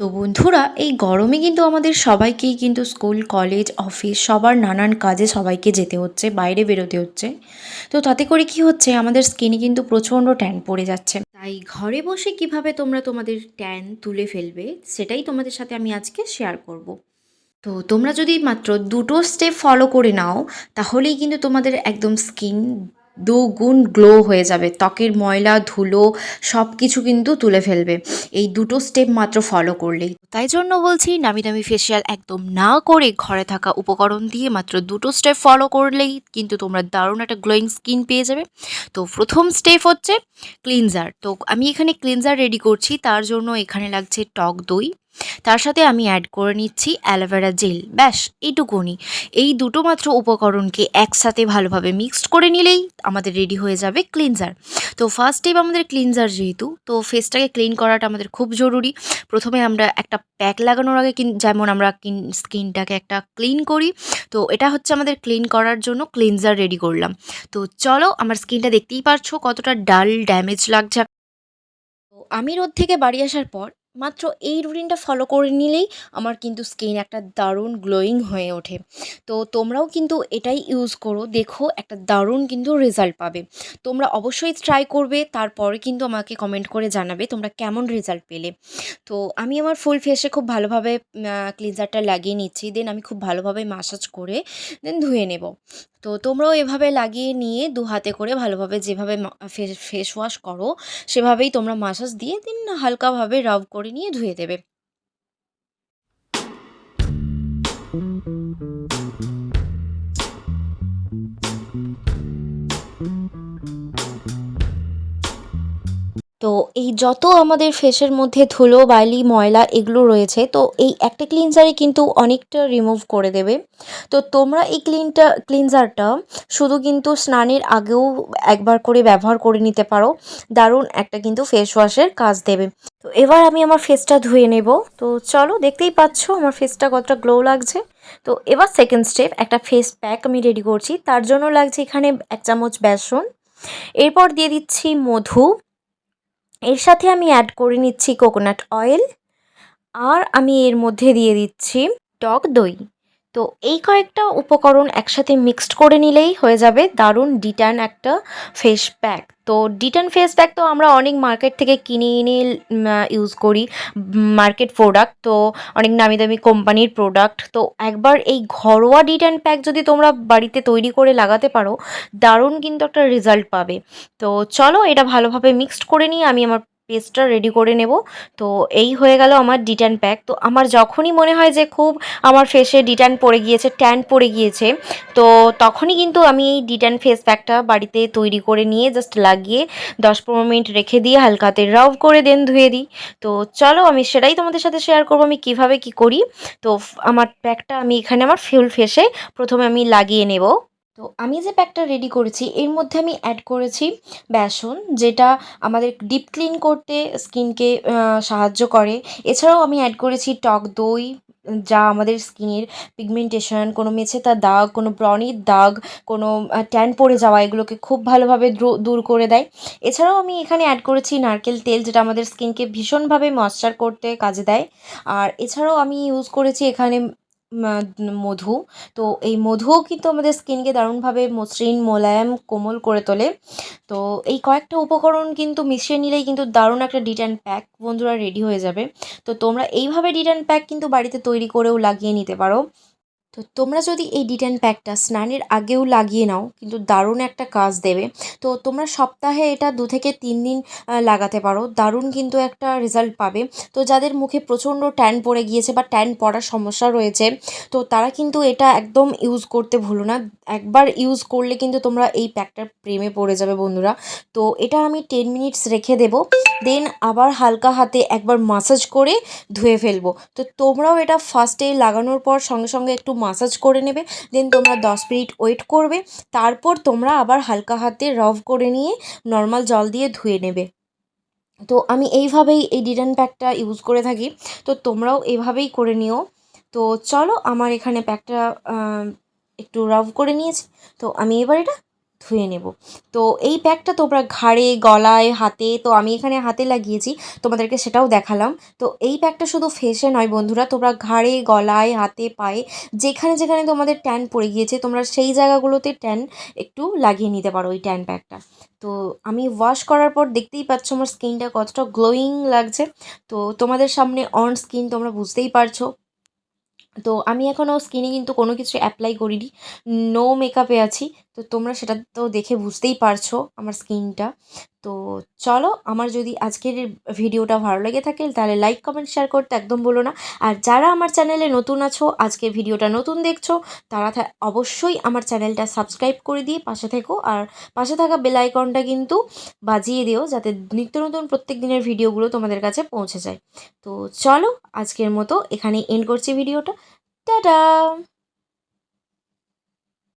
তো বন্ধুরা, এই গরমে কিন্তু আমাদের সবাইকেই কিন্তু স্কুল, কলেজ, অফিস সবার নানান কাজে সবাইকে যেতে হচ্ছে, বাইরে বেরোতে হচ্ছে। তো তাতে করে কি হচ্ছে, আমাদের স্কিনে কিন্তু প্রচণ্ড ট্যান পড়ে যাচ্ছে। তাই ঘরে বসে কীভাবে তোমরা তোমাদের ট্যান তুলে ফেলবে, সেটাই তোমাদের সাথে আমি আজকে শেয়ার করব। তো তোমরা যদি মাত্র দুটো স্টেপ ফলো করে নাও, তাহলেই কিন্তু তোমাদের একদম স্কিন দুগুণ গ্লো হয়ে যাবে। ত্বকের ময়লা, ধুলো সব কিছু কিন্তু তুলে ফেলবে। এই দুটো স্টেপ মাত্র ফলো করলেই। তাই জন্য বলছি, নামি দামি ফেসিয়াল একদম না করে ঘরে থাকা উপকরণ দিয়ে মাত্র দুটো স্টেপ ফলো করলেই কিন্তু তোমরা দারুণ একটা গ্লোয়িং স্কিন পেয়ে যাবে। তো প্রথম স্টেপ হচ্ছে ক্লিনজার তো আমি এখানে ক্লিনজার রেডি করছি, তার জন্য এখানে লাগছে টক দই। তার সাথে আমি অ্যাড করে নিচ্ছি অ্যালোভেরা জেল ব্যাস, এইটুকুনি। এই দুটো মাত্র উপকরণকে একসাথে ভালোভাবে মিক্সড করে নিলেই আমাদের রেডি হয়ে যাবে ক্লিনজার তো ফার্স্ট স্টেপ আমাদের ক্লিনজার যেহেতু, তো ফেসটাকে ক্লিন করাটা আমাদের খুব জরুরি। প্রথমে আমরা একটা প্যাক লাগানোর আগে যেমন আমরা কিন স্কিনটাকে একটা ক্লিন করি, তো এটা হচ্ছে আমাদের ক্লিন করার জন্য ক্লিনজার রেডি করলাম। তো চলো, আমার স্কিনটা দেখতেই পারছ কতটা ডাল ড্যামেজ লাগছে। আমি রোদ থেকে বাড়ি আসার পর মাত্র এই রুটিনটা ফলো করে নিলেই আমার কিন্তু স্কিন একটা দারুণ গ্লোয়িং হয়ে ওঠে। তো তোমরাও কিন্তু এটাই ইউজ করো, দেখো একটা দারুণ কিন্তু রেজাল্ট পাবে। তোমরা অবশ্যই ট্রাই করবে, তারপরে কিন্তু আমাকে কমেন্ট করে জানাবে তোমরা কেমন রেজাল্ট পেলে। তো আমি আমার ফুল ফেসে খুব ভালোভাবে ক্লিনজারটা লাগিয়ে নিচ্ছি দেন আমি খুব ভালোভাবে মাসাজ করে দেন ধুয়ে নেব। তো তোমরাও এভাবে লাগিয়ে নিয়ে দু হাতে করে ভালোভাবে যেভাবে ফেস ওয়াশ করো, সেভাবেই তোমরা মাসাজ দিয়ে দিন হালকাভাবে রাব করে নিয়ে ধুয়ে দেবে। তো এই যত আমাদের ফেসের মধ্যে ধুলো, বালি, ময়লা এগুলো রয়েছে, তো এই একটা ক্লিনজারই কিন্তু অনেকটা রিমুভ করে দেবে। তো তোমরা এই ক্লিনটা ক্লিনজারটা শুধু কিন্তু স্নানের আগেও একবার করে ব্যবহার করে নিতে পারো। দারুণ একটা কিন্তু ফেস ওয়াশের কাজ দেবে। তো এবার আমি আমার ফেসটা ধুয়ে নেব। তো চলো দেখতেই পাচ্ছ আমার ফেসটা কতটা গ্লো লাগছে। তো এবার সেকেন্ড স্টেপ একটা ফেস প্যাক আমি রেডি করছি। তার জন্য লাগছে এখানে এক চামচ বেসন। এরপর দিয়ে দিচ্ছি মধু। এর সাথে আমি অ্যাড করে নিচ্ছি কোকোনাট অয়েল আর আমি এর মধ্যে দিয়ে দিচ্ছি টক দই। তো এই কয়েকটা উপকরণ একসাথে মিক্সড করে নিলেই হয়ে যাবে দারুণ ডিটার্ন একটা ফেস প্যাক তো ডিটার্ন ফেস প্যাক তো আমরা অনেক মার্কেট থেকে কিনে এনে ইউজ করি মার্কেট প্রোডাক্ট তো অনেক নামি দামি কোম্পানির প্রোডাক্ট তো একবার এই ঘরোয়া ডিটার্ন প্যাক যদি তোমরা বাড়িতে তৈরি করে লাগাতে পারো, দারুণ কিন্তু একটা রেজাল্ট পাবে। তো চলো এটা ভালোভাবে মিক্সড করে নিয়ে আমি আমার পেস্টটা রেডি করে নেব। তো এই হয়ে গেল আমার ডিটার্ন প্যাক তো আমার যখনই মনে হয় যে খুব আমার ফেসে ডিটার্ন পড়ে গিয়েছে ট্যান পড়ে গিয়েছে, তো তখনই কিন্তু আমি এই ডিটার্ন ফেস প্যাকটা বাড়িতে তৈরি করে নিয়ে জাস্ট লাগিয়ে দশ পনেরো মিনিট রেখে দিয়ে হালকাতে রাব করে দেন ধুয়ে দিই। তো চলো আমি সেটাই তোমাদের সাথে শেয়ার করব, আমি কীভাবে কি করি। তো আমার প্যাকটা আমি এখানে আমার ফুল ফেসে প্রথমে আমি লাগিয়ে নেব। তো আমি যে প্যাকটা রেডি করেছি, এর মধ্যে আমি অ্যাড করেছি বেসন, যেটা আমাদের ডিপ ক্লিন করতে স্কিনকে সাহায্য করে। এছাড়াও আমি অ্যাড করেছি টক দই, যা আমাদের স্কিনের পিগমেন্টেশন কোনো মেছেতার দাগ, কোনো ব্রণের দাগ, কোনো ট্যান পড়ে যাওয়া, এগুলোকে খুব ভালোভাবে দূর করে দেয়। এছাড়াও আমি এখানে অ্যাড করেছি নারকেল তেল, যেটা আমাদের স্কিনকে ভীষণভাবে ময়শ্চার করতে কাজে দেয়। আর এছাড়াও আমি ইউজ করেছি এখানে মধু। তো এই মধুও কিন্তু আমাদের স্কিনকে দারুণভাবে মসৃণ, মোলায়েম, কোমল করে তোলে। তো এই কয়েকটা উপকরণ কিন্তু মিশিয়ে নিলেই কিন্তু দারুণ একটা ডিটার্ন প্যাক বন্ধুরা রেডি হয়ে যাবে। তো তোমরা এইভাবে ডিটার্ন প্যাক কিন্তু বাড়িতে তৈরি করেও লাগিয়ে নিতে পারো। তো তোমরা যদি এই ডিটেন প্যাকটা স্নানের আগেও লাগিয়ে নাও, কিন্তু দারুণ একটা কাজ দেবে। তো তোমরা সপ্তাহে এটা দু থেকে তিন দিন লাগাতে পারো। দারুণ কিন্তু একটা রেজাল্ট পাবে। তো যাদের মুখে প্রচণ্ড ট্যান পড়ে গিয়েছে বা ট্যান পড়ার সমস্যা রয়েছে, তো তারা কিন্তু এটা একদম ইউজ করতে ভুলো না। একবার ইউজ করলে কিন্তু তোমরা এই প্যাকটার প্রেমে পড়ে যাবে বন্ধুরা। তো এটা আমি টেন মিনিটস রেখে দেব। দেন আবার হালকা হাতে একবার মাসাজ করে ধুয়ে ফেলব। তো তোমরাও এটা ফার্স্টে লাগানোর পর সঙ্গে সঙ্গে একটু মাসাজ করে নেবে দেন তোমরা দশ মিনিট ওয়েট করবে, তারপর তোমরা আবার হালকা হাতে রব করে নিয়ে নর্মাল জল দিয়ে ধুয়ে নেবে। তো আমি এইভাবেই এই ডিডান প্যাকটা ইউজ করে থাকি, তো তোমরাও এভাবেই করে নিও। তো চলো, আমার এখানে প্যাকটা একটু রাব করে নিয়েছি। তো আমি এবার এটা ধুয়ে নেব। তো এই প্যাকটা তোমরা ঘাড়ে, গলায়, হাতে, তো আমি এখানে হাতে লাগিয়েছি, তোমাদেরকে সেটাও দেখালাম। তো এই প্যাকটা শুধু ফেসে নয় বন্ধুরা, তোমরা ঘাড়ে, গলায়, হাতে, পায়ে, যেখানে যেখানে তোমাদের ট্যান পড়ে গিয়েছে, তোমরা সেই জায়গাগুলোতে ট্যান একটু লাগিয়ে নিতে পারো ওই ট্যান প্যাকটা তো আমি ওয়াশ করার পর দেখতেই পাচ্ছ আমার স্কিনটা কতটা গ্লোয়িং লাগছে। তো তোমাদের সামনে অন স্কিন তোমরা বুঝতেই পারছ। তো আমি এখনও স্কিনে কিন্তু কোনো কিছু অ্যাপ্লাই করিনি। নো মেকআপে আছি। তো তোমরা সেটা তো দেখে বুঝতেই পারছ আমার স্কিনটা। তো চলো, আমার যদি আজকের ভিডিওটা ভালো লেগে থাকে তাহলে লাইক, কমেন্ট, শেয়ার করতে একদম বলো না। আর যারা আমার চ্যানেলে নতুন আছো, আজকে ভিডিওটা নতুন দেখছ, তারা অবশ্যই আমার চ্যানেলটা সাবস্ক্রাইব করে দিয়ে পাশে থেকো। আর পাশে থাকা বেল আইকনটা কিন্তু বাজিয়ে দিও যাতে নিত্য নতুন প্রত্যেক দিনের ভিডিওগুলো তোমাদের কাছে পৌঁছে যায়। তো চলো, আজকের মতো এখানে এন্ড করছি ভিডিওটা। টাটা!